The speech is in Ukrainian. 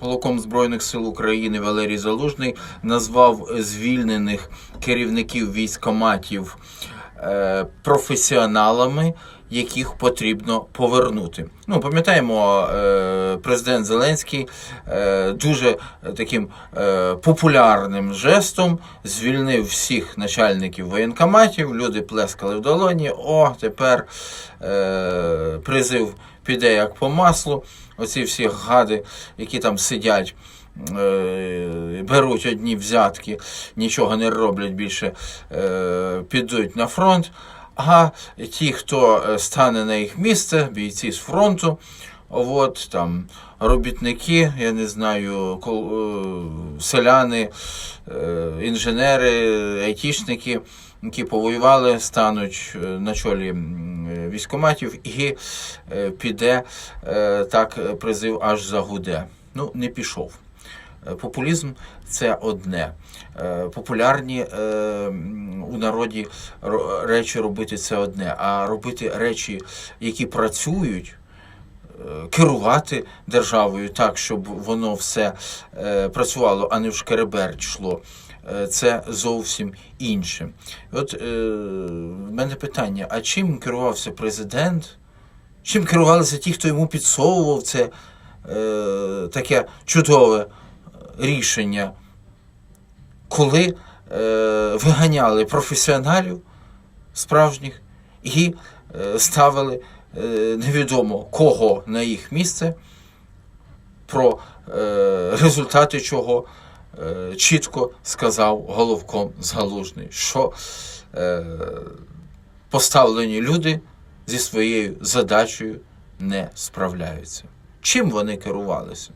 Голоком Збройних сил України Валерій Залужний назвав звільнених керівників військоматів е, професіоналами, яких потрібно повернути. Ну, пам'ятаємо, е, президент Зеленський е, дуже таким популярним жестом звільнив всіх начальників воєнкоматів. Люди плескали в долоні. О, тепер призив піде як по маслу. Оці всі гади, які там сидять. е, Беруть одні взятки, нічого не роблять більше, е, підуть на фронт. А ті, хто е, стане на їх місце, бійці з фронту, от там робітники, я не знаю, селяни, інженери, айтішники, які повоювали, стануть на чолі військоматів і е, піде е, так е, призив аж загуде. Ну, не пішов. Е, Популізм це одне. Е, Популярні е, у народі речі робити це одне, а робити речі, які працюють, е, керувати державою так, щоб воно все е, працювало, а не в шкереберть йшло. Е, Це зовсім інше. От е, в мене питання: а чим керувався президент? Чим керувалися ті, хто йому підсовував це е, таке чудове рішення, коли виганяли професіоналів справжніх і ставили невідомо кого на їх місце, про результати чого чітко сказав головком Залужний, що е, поставлені люди зі своєю задачею не справляються. Чим вони керувалися?